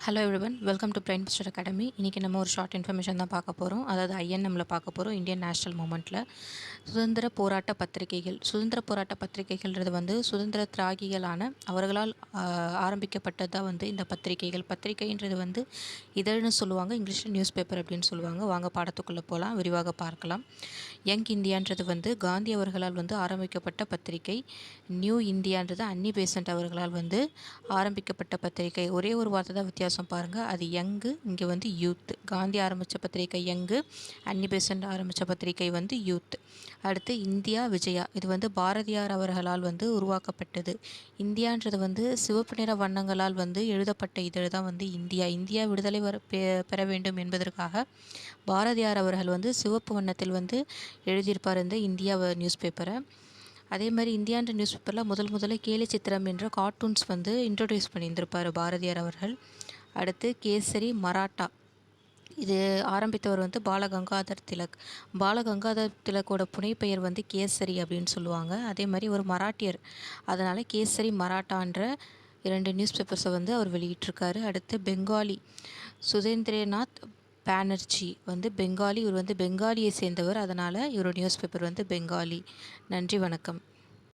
Hello everyone welcome to brain mister academy இன்றைக்கி நம்ம ஒரு ஷார்ட் இன்ஃபர்மேஷன் தான் பார்க்க போகிறோம் அதாவது ஐஎன்எம்மில் பார்க்க போகிறோம் இந்தியன் நேஷனல் மூமெண்ட்டில் சுதந்திர போராட்ட பத்திரிகைகள் சுதந்திர போராட்ட பத்திரிகைகள்ன்றது வந்து சுதந்திர திராகிகளான அவர்களால் ஆரம்பிக்கப்பட்டதாக ஆரம்பிக்கப்பட்டது தான் வந்து இந்த பத்திரிகைகள். பத்திரிகைன்றது வந்து இதழ்னு சொல்லுவாங்க இங்கிலீஷில் நியூஸ் பேப்பர் அப்படின்னு சொல்லுவாங்க. வாங்க பாடத்துக்குள்ளே போகலாம் விரிவாக பார்க்கலாம். யங் இந்தியான்றது வந்து காந்தி அவர்களால் வந்து ஆரம்பிக்கப்பட்ட பத்திரிகை. நியூ இந்தியான்றது அன்னி பேசன்ட் அவர்களால் வந்து ஆரம்பிக்கப்பட்ட பத்திரிகை. ஒரே ஒரு வார்த்தை தான் வித்தியாசம் பாருங்கள் அது யங்கு இங்கே வந்து யூத். காந்தி ஆரம்பித்த பத்திரிகை யங்கு அன்னி பெசன்ட் ஆரம்பித்த பத்திரிகை வந்து யூத். அடுத்து இந்தியா விஜயா. இது வந்து பாரதியார் அவர்களால் வந்து உருவாக்கப்பட்டது. இந்தியான்றது வந்து சிவப்பு நிற வண்ணங்களால் வந்து எழுதப்பட்ட இதழ் தான் வந்து இந்தியா. இந்தியா விடுதலை வர பெ- பெற வேண்டும் என்பதற்காக பாரதியார் அவர்கள் வந்து சிவப்பு வண்ணத்தில் வந்து எழுதியிருப்பார் இந்த இந்தியா நியூஸ் பேப்பரை. அதே மாதிரி இந்தியான்ற நியூஸ் பேப்பரில் முதல் முதல்ல கேலி சித்திரம் என்ற கார்ட்டூன்ஸ் வந்து இன்ட்ரடியூஸ் பண்ணியிருந்திருப்பார் பாரதியார் அவர்கள். அடுத்து கேசரி மராட்டா. இது ஆரம்பித்தவர் வந்து பாலகங்காதர் திலக். பாலகங்காதர் திலக்கோட புனைப்பெயர் வந்து கேசரி அப்படின்னு சொல்லுவாங்க. அதே மாதிரி ஒரு மராட்டியர். அதனால் கேசரி மராட்டான்ற இரண்டு நியூஸ் பேப்பர்ஸை வந்து அவர் வெளியிட்டிருக்காரு. அடுத்து பெங்காலி. சுதேந்திரநாத் பானர்ஜி வந்து பெங்காலி. இவர் வந்து பெங்காலியை சேர்ந்தவர். அதனால் இவரோட நியூஸ் பேப்பர் வந்து பெங்காலி. நன்றி வணக்கம்.